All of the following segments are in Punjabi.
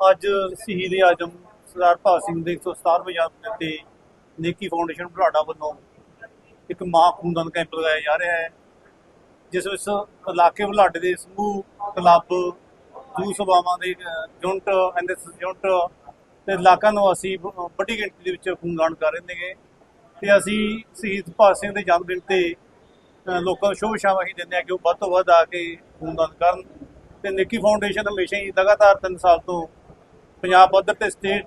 ਅੱਜ ਸ਼ਹੀਦ ਆਜਮ ਸਰਦਾਰ ਭਗਤ ਸਿੰਘ ਦੇ 167ਵੇਂ ਜਨਮ ਦਿਨ ਤੇ ਨੇਕੀ ਫਾਊਂਡੇਸ਼ਨ ਬੁਢਾਡਾ ਵੱਲੋਂ ਇੱਕ ਮਾਂ ਖੂਨਦਾਨ ਕੈਂਪ ਲਗਾਇਆ ਜਾ ਰਿਹਾ ਹੈ ਜਿਸ ਵਿੱਚ ਇਲਾਕੇ ਬੁਲਾਡੇ ਦੇ ਸਮੂਹ ਕਲੱਬ ਜੂ ਸਭਾਵਾਂ ਦੇ ਅਹ, ਯੂਨਿਟ ਐਨਐਸ ਯੂਨਿਟ ਤੇ ਇਲਾਕਾ ਨਿਵਾਸੀ ਬ- ਵੱਡੀ ਗਿਣਤੀ ਦੇ ਵਿੱਚ ਖੂਨਦਾਨ ਕਰ ਰਹੇ ਨੇਗੇ ਤੇ ਅਸੀਂ ਸ਼ਹੀਦ ਭਗਤ ਸਿੰਘ ਦੇ ਜਨਮ ਦਿਨ ਤੇ ਲੋਕਾਂ ਨੂੰ ਸ਼ੁਭ ਸ਼ਾਬਾਸ਼ ਹੀ ਦਿੰਦੇ ਆ ਕਿ ਉਹ ਵੱਧ ਤੋਂ ਵੱਧ ਆ ਕੇ ਖੂਨਦਾਨ ਕਰਨ ਤੇ ਨਿੱਕੀ ਫਾਊਂਡੇਸ਼ਨ ਹਮੇਸ਼ਾ ਹੀ ਲਗਾਤਾਰ 3 ਸਾਲ ਤੋਂ ਪੰਜਾਬ ਪੱਧਰ ਤੇ ਸਟੇਟ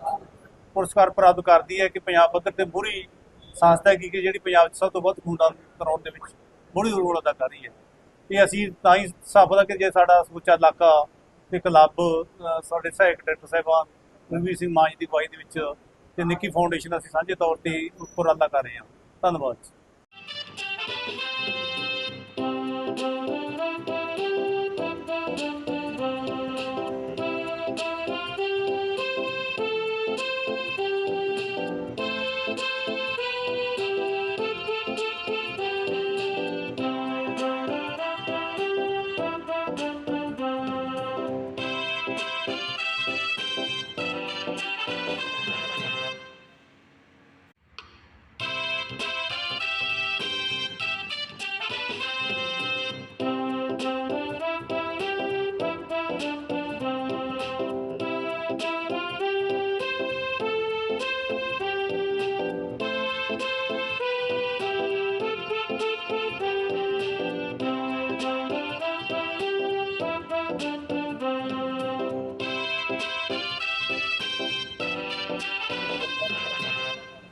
ਪੁਰਸਕਾਰ ਪ੍ਰਾਪਤ ਕਰਦੀ ਹੈ ਕਿ ਪੰਜਾਬ ਪੱਧਰ ਤੇ ਮੂਹਰੀ ਸੰਸਥਾ ਹੈਗੀ ਕਿ ਜਿਹੜੀ ਪੰਜਾਬ 'ਚ ਸਭ ਤੋਂ ਵੱਧ ਖੂਨਦਾਨ ਕਰਾਉਣ ਦੇ ਵਿੱਚ ਮੂਹਰੀ ਰੋਲ ਅਦਾ ਕਰ ਰਹੀ ਹੈ। ਇਹ ਅਸੀਂ ਤਾਂ ਹੀ ਸਫਲ ਕਿ ਜੇ ਸਾਡਾ ਸਮੁੱਚਾ ਇਲਾਕਾ ਤੇ ਕਲੱਬ ਸਾਡੇ ਸਹਾਇਕ ਡਾਇਰੈਕਟਰ ਸਾਹਿਬਾਨ ਰਣਵੀਰ ਸਿੰਘ ਮਾਂਜ ਦੀ ਅਗਵਾਈ ਦੇ ਵਿੱਚ ਤੇ ਨਿੱਕੀ ਫਾਊਂਡੇਸ਼ਨ ਅਸੀਂ ਸਾਂਝੇ ਤੌਰ ਤੇ ਉਪਰਾਲਾ ਕਰ ਰਹੇ ਹਾਂ। ਧੰਨਵਾਦ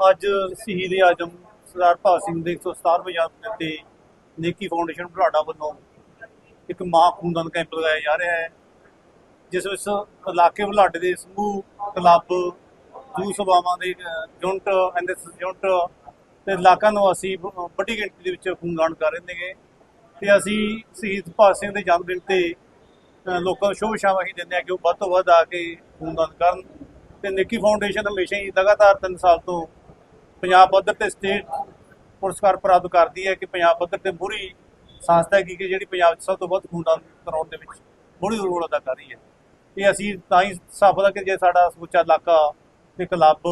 ਅੱਜ ਸ਼ਹੀਦ ਆਜਮ ਸਰਦਾਰ ਭਗਤ ਸਿੰਘ ਦੇ 167ਵੇਂ ਜਨਮ ਦਿਨ ਤੇ ਨੇਕੀ ਫਾਊਂਡੇਸ਼ਨ ਬੁਢਾਡਾ ਵੱਲੋਂ ਇੱਕ ਮਾਂ ਖੂਨਦਾਨ ਕੈਂਪ ਲਗਾਇਆ ਜਾ ਰਿਹਾ ਹੈ ਜਿਸ ਵਿੱਚ ਇਲਾਕੇ ਬੁਲਾਡੇ ਦੇ ਸਮੂਹ ਕਲੱਬ ਜੂ ਸਭਾਵਾਂ ਦੇ ਅਹ, ਯੂਨਿਟ ਐਨਐਸ ਯੂਨਿਟ ਤੇ ਇਲਾਕਾ ਨਿਵਾਸੀ ਬ- ਵੱਡੀ ਗਿਣਤੀ ਦੇ ਵਿੱਚ ਖੂਨਦਾਨ ਕਰ ਰਹੇ ਨੇਗੇ ਤੇ ਅਸੀਂ ਸ਼ਹੀਦ ਭਗਤ ਸਿੰਘ ਦੇ ਜਨਮ ਦਿਨ ਤੇ ਲੋਕਾਂ ਨੂੰ ਸ਼ੁਭ ਸ਼ਾਬਾਸ਼ ਹੀ ਦਿੰਦੇ ਆ ਕਿ ਉਹ ਵੱਧ ਤੋਂ ਵੱਧ ਆ ਕੇ ਖੂਨਦਾਨ ਕਰਨ ਤੇ ਨਿੱਕੀ ਫਾਊਂਡੇਸ਼ਨ ਹਮੇਸ਼ਾ ਹੀ ਲਗਾਤਾਰ 3 ਸਾਲ ਤੋਂ ਪੰਜਾਬ ਪੱਧਰ ਤੇ ਸਟੇਟ ਪੁਰਸਕਾਰ ਪ੍ਰਾਪਤ ਕਰਦੀ ਹੈ ਕਿ ਪੰਜਾਬ ਪੱਧਰ ਤੇ ਮੂਹਰੀ ਸੰਸਥਾ ਹੈਗੀ ਕਿ ਜਿਹੜੀ ਪੰਜਾਬ 'ਚ ਸਭ ਤੋਂ ਵੱਧ ਖੂਨਦਾਨ ਕਰਾਉਣ ਦੇ ਵਿੱਚ ਮੂਹਰੀ ਰੋਲ ਅਦਾ ਕਰ ਰਹੀ ਹੈ। ਇਹ ਅਸੀਂ ਤਾਂ ਹੀ ਸਫਲ ਕਿ ਜੇ ਸਾਡਾ ਸਮੁੱਚਾ ਇਲਾਕਾ ਤੇ ਕਲੱਬ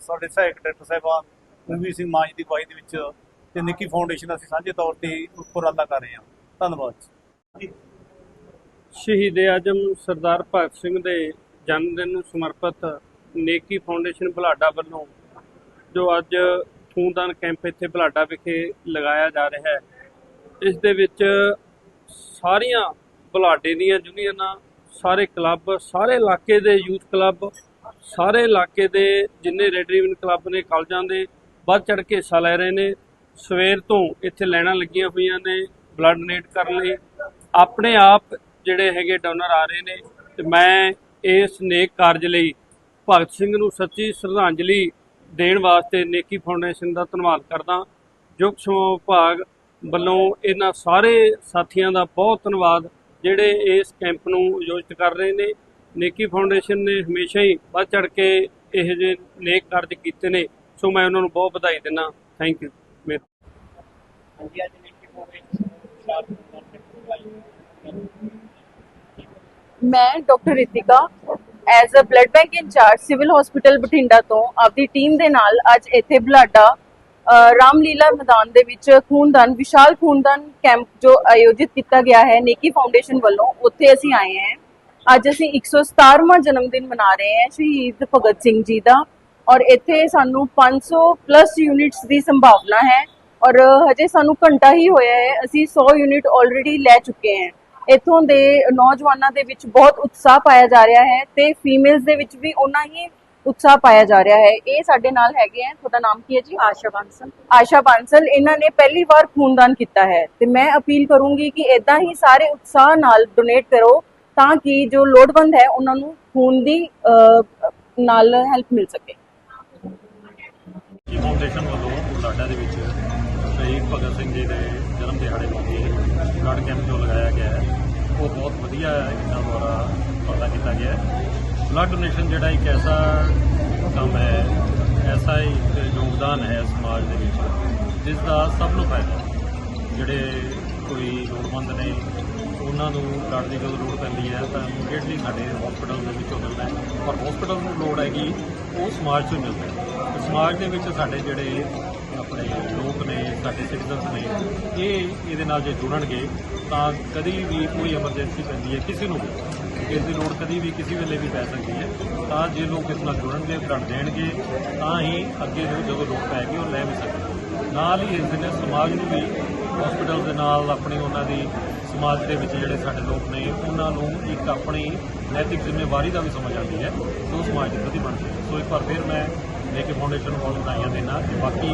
ਸਾਡੇ ਸਹਾਇਕ ਡਾਇਰੈਕਟਰ ਸਾਹਿਬਾਨ ਰਣਵੀਰ ਸਿੰਘ ਮਾਂਜ ਦੀ ਅਗਵਾਈ ਦੇ ਵਿੱਚ ਤੇ ਨਿੱਕੀ ਫਾਊਂਡੇਸ਼ਨ ਅਸੀਂ ਸਾਂਝੇ ਤੌਰ ਤੇ ਉਪਰਾਲਾ ਕਰ ਰਹੇ ਹਾਂ। ਧੰਨਵਾਦ ਜੀ। ਸ਼ਹੀਦ ਆਜਮ ਸਰਦਾਰ ਭਗਤ ਸਿੰਘ ਦੇ ਜਨਮ ਦਿਨ ਨੂੰ ਸਮਰਪਿਤ ਨੇਕੀ ਫਾਊਂਡੇਸ਼ਨ ਬੁਲਾਡਾ ਵੱਲੋਂ ਜੋ ਅੱਜ ਖੂਨਦਾਨ ਕੈਂਪ ਇੱਥੇ ਬੁਲਾਡਾ ਵਿਖੇ ਲਗਾਇਆ ਜਾ ਰਿਹਾ ਹੈ। ਇਸ ਦੇ ਵਿੱਚ ਸਾਰੀਆਂ ਬੁਲਾਡੇ ਦੀਆਂ ਯੂਨੀਅਨਾਂ, ਸਾਰੇ ਕਲੱਬ, ਸਾਰੇ ਇਲਾਕੇ ਦੇ ਯੂਥ ਕਲੱਬ, ਸਾਰੇ ਇਲਾਕੇ ਦੇ ਜਿੰਨੇ ਰੈਡ ਰਿਬਨ ਕਲੱਬ ਨੇ, ਕਾਲਜਾਂ ਦੇ, ਵੱਧ ਚੜ ਕੇ ਹਿੱਸਾ ਲੈ ਰਹੇ ਨੇ। ਸਵੇਰ ਤੋਂ ਇੱਥੇ ਲਾਈਨਾਂ ਲੱਗੀਆਂ ਹੋਈਆਂ ਨੇ ਬਲੱਡ ਡੋਨੇਟ ਕਰਨ ਲਈ। ਆਪਣੇ ਆਪ ਜਿਹੜੇ ਹੈਗੇ ਡੋਨਰ ਆ ਰਹੇ ਨੇ ਤੇ ਮੈਂ ਇਸ ਨੇਕ ਕਾਰਜ ਲਈ ਭਗਤ ਸਿੰਘ ਨੂੰ ਸੱਚੀ ਸ਼ਰਧਾਂਜਲੀ ਦੇਣ ਵਾਸਤੇ ਨੇਕੀ ਫਾਊਂਡੇਸ਼ਨ ਦਾ ਧੰਨਵਾਦ ਕਰਦਾ। ਯੁਗ ਸਮੂਹ ਵਿਭਾਗ ਵੱਲੋਂ ਇਹਨਾਂ ਸਾਰੇ ਸਾਥੀਆਂ ਦਾ ਬਹੁਤ ਧੰਨਵਾਦ ਜਿਹੜੇ ਇਸ ਕੈਂਪ ਨੂੰ ਆਯੋਜਿਤ ਕਰ ਰਹੇ ਨੇ। ਨੇਕੀ ਫਾਊਂਡੇਸ਼ਨ ਨੇ ਹਮੇਸ਼ਾ ਹੀ ਵੱਧ ਚੜ ਕੇ ਇਹ ਜਿਹੇ ਨੇਕ ਕਾਰਜ ਕੀਤੇ ਨੇ। ਸੋ ਮੈਂ ਉਹਨਾਂ ਨੂੰ ਬਹੁਤ ਵਧਾਈ ਦਿੰਦਾ। ਥੈਂਕ ਯੂ ਮੈਂ doctor Ritika. As a blood bank incharge civil hospital Bathinda ਤੋਂ ਆਪਦੀ ਟੀਮ ਦੇ ਨਾਲ ਅੱਜ ਇੱਥੇ ਬੁਲਾਡਾ ਅ, ਰਾਮਲੀਲਾ ਮੈਦਾਨ ਦੇ ਵਿੱਚ ਖੂਨਦਾਨ ਵਿਸ਼ਾਲ ਖੂਨਦਾਨ ਕੈਂਪ ਜੋ ਆਯੋਜਿਤ ਕੀਤਾ ਗਿਆ ਹੈ ਨੇਕੀ ਫਾਊਂਡੇਸ਼ਨ ਵੱਲੋਂ ਉੱਥੇ ਅਸੀਂ ਆਏ ਹਾਂ। ਅੱਜ ਅਸੀਂ 117ਵਾਂ ਜਨਮ ਦਿਨ ਮਨਾ ਰਹੇ ਹਾਂ ਸ਼ਹੀਦ ਭਗਤ ਸਿੰਘ ਜੀ ਦਾ। ਔਰ ਇੱਥੇ ਸਾਨੂੰ 500 ਪਲੱਸ ਯੂਨਿਟਸ ਦੀ ਸੰਭਾਵਨਾ ਹੈ। ਔਰ ਹਜੇ ਸਾਨੂੰ ਘੰਟਾ ਹੀ ਹੋਇਆ ਹੈ ਅਸੀਂ 100 ਯੂਨਿਟ ਆਲਰੇਡੀ ਲੈ ਚੁੱਕੇ ਹਾਂ। ਇੱਥੋਂ ਦੇ ਨੌਜਵਾਨਾਂ ਦੇ ਵਿੱਚ ਬਹੁਤ ਉਤਸ਼ਾਹ ਪਾਇਆ ਜਾ ਰਿਹਾ ਹੈ ਤੇ ਫੀਮੇਲਸ ਦੇ ਵਿੱਚ ਵੀ ਉਹਨਾਂ ਹੀ ਉਤਸ਼ਾਹ ਪਾਇਆ ਜਾ ਰਿਹਾ ਹੈ। ਇਹ ਸਾਡੇ ਨਾਲ ਹੈਗੇ ਆ। ਤੁਹਾਡਾ ਨਾਮ ਕੀ ਹੈ ਜੀ? ਆਸ਼ਾ ਬਾਂਸਲ। ਆਸ਼ਾ ਬਾਂਸਲ ਇਹਨਾਂ ਨੇ ਪਹਿਲੀ ਵਾਰ ਖੂਨਦਾਨ ਕੀਤਾ ਹੈ ਤੇ ਮੈਂ ਅਪੀਲ ਕਰੂੰਗੀ ਕਿ ਇਦਾਂ ਹੀ ਸਾਰੇ ਉਤਸ਼ਾਹ ਨਾਲ ਡੋਨੇਟ ਕਰੋ ਤਾਂ ਕਿ ਜੋ ਲੋੜਵੰਦ ਹੈ ਉਹਨਾਂ ਨੂੰ ਖੂਨ ਦੀ ਨਾਲ ਹੈਲਪ ਮਿਲ ਸਕੇ। ਫਾਊਂਡੇਸ਼ਨ ਵੱਲੋਂ ਬੁਢਲਾਡਾ ਦੇ ਵਿੱਚ ਸ਼ਹੀਦ ਭਗਤ ਸਿੰਘ ਜੀ ਦੇ ਜਨਮ ਦਿਹਾੜੇ ਮੌਕੇ ਬਲੱਡ ਕੈਂਪ ਜੋ ਲਗਾਇਆ ਗਿਆ ਹੈ। ਵਧੀਆ ਇਹਨਾਂ ਦੁਆਰਾ ਪਤਾ ਕੀਤਾ ਗਿਆ ਬਲੱਡ ਡੋਨੇਸ਼ਨ ਜਿਹੜਾ ਇੱਕ ਐਸਾ ਕੰਮ ਹੈ, ਐਸਾ ਹੀ ਯੋਗਦਾਨ ਹੈ ਸਮਾਜ ਦੇ ਵਿੱਚ ਜਿਸ ਦਾ ਸਭ ਨੂੰ ਫਾਇਦਾ ਜਿਹੜੇ ਕੋਈ ਲੋੜਵੰਦ ਨੇ, ਉਹਨਾਂ ਨੂੰ ਬਲੱਡ ਦੀ ਜਦੋਂ ਲੋੜ ਪੈਂਦੀ ਹੈ, ਤਾਂ ਇਮੀਡੀਏਟਲੀ ਸਾਡੇ ਹਸਪੀਟਲ ਦੇ ਵਿੱਚੋਂ ਮਿਲਦਾ ਹੈ। ਪਰ ਹਸਪੀਟਲ ਨੂੰ ਲੋੜ ਹੈਗੀ, ਉਹ ਸਮਾਜ ਤੋਂ ਮਿਲਦਾ ਹੈ। ਸਮਾਜ ਦੇ ਵਿੱਚ ਸਾਡੇ ਜਿਹੜੇ ਆਪਣੇ ਲੋਕ ਨੇ, ਸਾਡੇ ਸਿਟੀਜ਼ਨਸ ਨੇ, ਇਹ ਇਹਦੇ ਨਾਲ ਜੇ ਜੁੜਨਗੇ, ਤਾਂ ਕਦੀ ਵੀ ਕੋਈ ਐਮਰਜੈਂਸੀ ਪੈਂਦੀ ਹੈ ਕਿਸੇ ਨੂੰ ਵੀ। ਇਸ ਦੀ ਲੋੜ ਕਦੀ ਵੀ ਕਿਸੇ ਵੇਲੇ ਵੀ ਪੈ ਸਕਦੀ ਹੈ। ਤਾਂ ਜੇ ਲੋਕ ਇਸ ਨਾਲ ਜੁੜਨਗੇ ਬਲੱਡ ਦੇਣਗੇ, ਤਾਂ ਹੀ ਅੱਗੇ ਜੋ ਜਦੋਂ ਲੋੜ ਪੈਗੀ ਉਹ ਲੈ ਵੀ ਸਕਦੇ ਨਾਲ ਹੀ ਇਸ ਦਿਨ ਸਮਾਜ ਨੂੰ ਵੀ ਹਸਪੀਟਲ ਦੇ ਨਾਲ ਆਪਣੀ ਉਹਨਾਂ ਦੀ ਸਮਾਜ ਦੇ ਵਿੱਚ ਜਿਹੜੇ ਸਾਡੇ ਲੋਕ ਨੇ, ਉਹਨਾਂ ਨੂੰ ਇੱਕ ਆਪਣੀ ਨੈਤਿਕ ਜ਼ਿੰਮੇਵਾਰੀ ਦਾ ਵੀ ਸਮਝ ਆਉਂਦੀ ਹੈ। ਜੋ ਸਮਾਜ ਦੇ ਪ੍ਰਤੀ ਬਣਦੀ ਹੈ। ਸੋ ਇੱਕ ਵਾਰ ਫਿਰ ਮੈਂ ਲੈ ਕੇ ਫਾਊਂਡੇਸ਼ਨ ਨੂੰ ਬਹੁਤ ਵਧਾਈਆਂ ਦੇਣਾ ਤੇ ਬਾਕੀ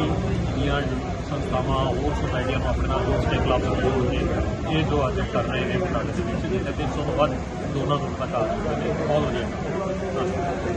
ਦੀਆਂ ਸੰਸਥਾਵਾਂ, ਹੋਰ ਸੁਸਾਇਟੀਆਂ ਨੂੰ ਆਪਣੇ ਨਾਲ ਦੋਸਤੇ ਕਲੱਬ ਜੋੜ ਕੇ ਇਹ ਜੋ ਅੱਜ ਕਰ ਰਹੇ ਨੇ ਬਟਾਲੇ ਦੇ ਵਿੱਚ ਜਿਹਦੇ 300 ਤੋਂ ਵੱਧ ਦੋਨਾਂ ਨੂੰ ਪਤਾ ਆ ਬਹੁਤ ਵਧੀਆ ਕੰਮ। ਧੰਨਵਾਦ